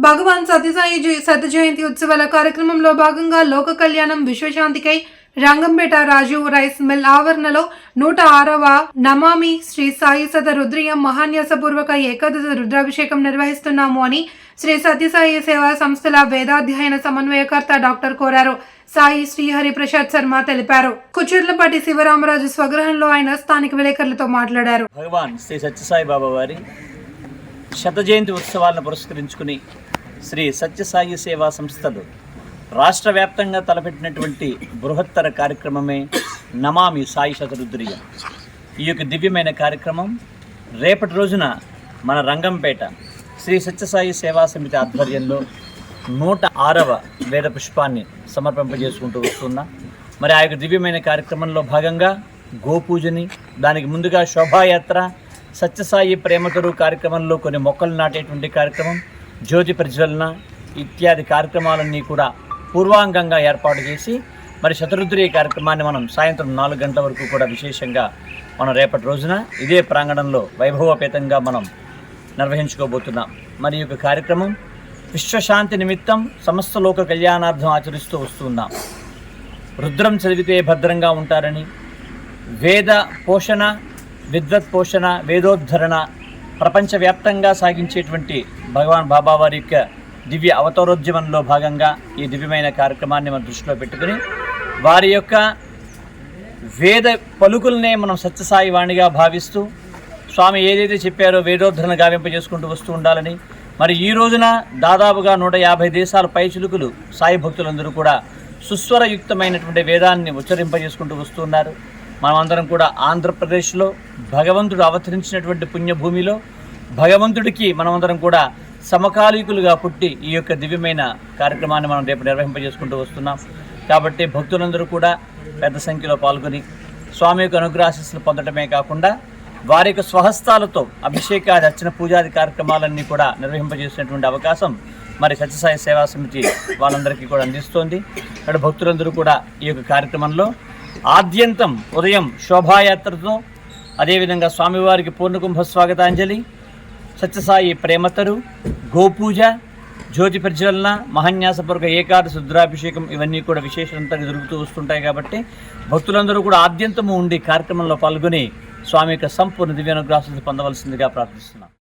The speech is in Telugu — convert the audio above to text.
భగవాన్ సత్యసాయి జయ- శత జయంతి ఉత్సవాల కార్యక్రమంలో భాగంగా లోక కళ్యాణం విశ్వశాంతికై రంగంపేట రాజు రైస్ మిల్ ఆవరణలో నూట ఆరవ నమామి శ్రీ సాయి సత రుద్రియం మహాన్యాసపూర్వక ఏకాదశ రుద్రాభిషేకం నిర్వహిస్తున్నాము అని శ్రీ సత్యసాయి సేవా సంస్థల వేదాధ్యయన సమన్వయకర్త డాక్టర్ కోరారు. సాయి శ్రీహరి ప్రసాద్ శర్మ తెలిపారు. కుచుర్లపాటి శివరామరాజు స్వగృహంలో ఆయన స్థానిక విలేకరులతో మాట్లాడారు. భగవాన్ శ్రీ సత్యసాయి బాబా వారి శత జయంతి ఉత్సవాలను పురస్కరించుకుని శ్రీ సత్యసాయి సేవా సంస్థలు రాష్ట్ర వ్యాప్తంగా తలపెట్టినటువంటి బృహత్తర కార్యక్రమమే నమామి సాయి శతరుద్రియం. ఈ యొక్క దివ్యమైన కార్యక్రమం రేపటి రోజున మన రంగంపేట శ్రీ సత్యసాయి సేవా సమితి ఆధ్వర్యంలో నూట ఆరవ వేద పుష్పాన్ని సమర్పింపజేసుకుంటూ వస్తున్నా. మరి ఆ యొక్క దివ్యమైన కార్యక్రమంలో భాగంగా గోపూజని దానికి ముందుగా శోభాయాత్ర సత్యసాయి ప్రేమతరు కార్యక్రమంలో కొన్ని మొక్కలు నాటేటువంటి కార్యక్రమం జ్యోతి ప్రజ్వలన ఇత్యాది కార్యక్రమాలన్నీ కూడా పూర్వాంగంగా ఏర్పాటు చేసి మరి శతరుద్రి కార్యక్రమాన్ని మనం సాయంత్రం నాలుగు గంటల వరకు కూడా విశేషంగా మనం రేపటి రోజున ఇదే ప్రాంగణంలో వైభవపేతంగా మనం నిర్వహించుకోబోతున్నాం. మరి ఈ యొక్క కార్యక్రమం విశ్వశాంతి నిమిత్తం సమస్త లోక కళ్యాణార్థం ఆచరిస్తూ వస్తున్నాం రుద్రం చదివితే భద్రంగా ఉంటారని వేద పోషణ విద్వత్ పోషణ వేదోద్ధరణ ప్రపంచవ్యాప్తంగా సాగించేటువంటి భగవాన్ బాబా వారి యొక్క దివ్య అవతారోద్యమంలో భాగంగా ఈ దివ్యమైన కార్యక్రమాన్ని మనం దృష్టిలో పెట్టుకుని వారి యొక్క వేద పలుకులనే మనం సత్యసాయి వాణిగా భావిస్తూ స్వామి ఏదైతే చెప్పారో వేదోద్ధరణ గావింపజేసుకుంటూ వస్తూ ఉండాలని మరి ఈ రోజున దాదాపుగా నూట యాభై దేశాల పై చిలుకులు సాయి భక్తులందరూ కూడా సుస్వరయుక్తమైనటువంటి వేదాన్ని ఉచ్చరింపజేసుకుంటూ వస్తున్నారు మనమందరం కూడా ఆంధ్రప్రదేశ్లో భగవంతుడు అవతరించినటువంటి పుణ్యభూమిలో భగవంతుడికి మనమందరం కూడా సమకాలీకులుగా పుట్టి ఈ యొక్క దివ్యమైన కార్యక్రమాన్ని మనం రేపు నిర్వహింపజేసుకుంటూ వస్తున్నాం. కాబట్టి భక్తులందరూ కూడా పెద్ద సంఖ్యలో పాల్గొని స్వామి యొక్క అనుగ్రహాశిస్సులు పొందడమే కాకుండా వారి యొక్క స్వహస్తాలతో అభిషేకాది అర్చన పూజాది కార్యక్రమాలన్నీ కూడా నిర్వహింపజేసినటువంటి అవకాశం మరి సత్యసాయి సేవా సమితి వాళ్ళందరికీ కూడా అందిస్తోంది. అటు భక్తులందరూ కూడా ఈ యొక్క కార్యక్రమంలో ఆద్యంతం ఉదయం శోభాయాత్రతో అదేవిధంగా స్వామివారికి పూర్ణకుంభ స్వాగతాంజలి సత్యసాయి ప్రేమతరు గోపూజ జ్యోతి ప్రజ్వలన మహాన్యాసపూర్వక ఏకాదశి రుద్రాభిషేకం ఇవన్నీ కూడా విశేషంగా జరుగుతూ వస్తుంటాయి కాబట్టి భక్తులందరూ కూడా ఆద్యంతము ఉండి కార్యక్రమంలో పాల్గొని స్వామి యొక్క సంపూర్ణ దివ్యానుగ్రహాలను పొందవలసిందిగా ప్రార్థిస్తున్నాం.